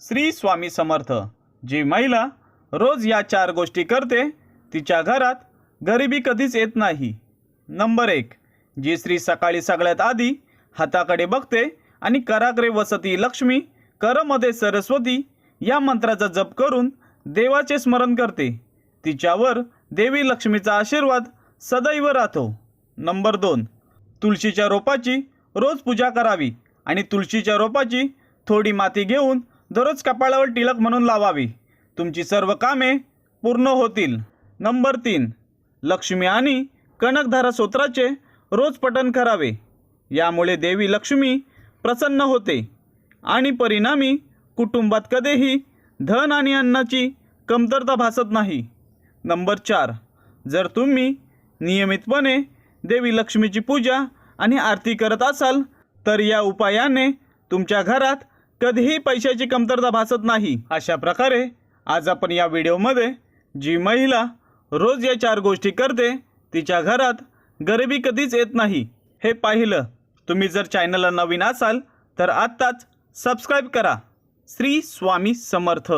श्री स्वामी समर्थ. जी महिला रोज या चार गोष्टी करते तिच्या घरात गरिबी कधीच येत नाही. नंबर एक जी स्त्री सकाळी सगळ्यात आधी हाताकडे बघते आणि कराग्रे वसती लक्ष्मी करमध्ये सरस्वती या मंत्राचा जप करून देवाचे स्मरण करते. तिच्यावर देवी लक्ष्मीचा आशीर्वाद सदैव राहतो. नंबर दोन तुळशीच्या रोपाची रोज पूजा करावी आणि तुळशीच्या रोपाची थोडी माती घेऊन दररोज कपाळावर टिलक म्हणून लावावी. तुमची सर्व कामे पूर्ण होतील. नंबर तीन लक्ष्मी आणि कणकधारा स्तोत्राचे रोज पठण करावे. यामुळे देवी लक्ष्मी प्रसन्न होते आणि परिणामी कुटुंबात कधीही धन आणि अन्नाची कमतरता भासत नाही. नंबर चार जर तुम्ही नियमितपणे देवी लक्ष्मीची पूजा आणि आरती करत असाल तर या उपायाने तुमच्या घरात कधीही पैशाची कमतरता भासत नाही. अशा प्रकारे आज आपण या व्हिडिओमध्ये जी महिला रोज या चार गोष्टी करते तिच्या घरात गरिबी कधीच येत नाही. हे पाहिलं. तुम्ही जर चॅनलला नवीन असाल तर आत्ताच सबस्क्राईब करा. श्री स्वामी समर्थ.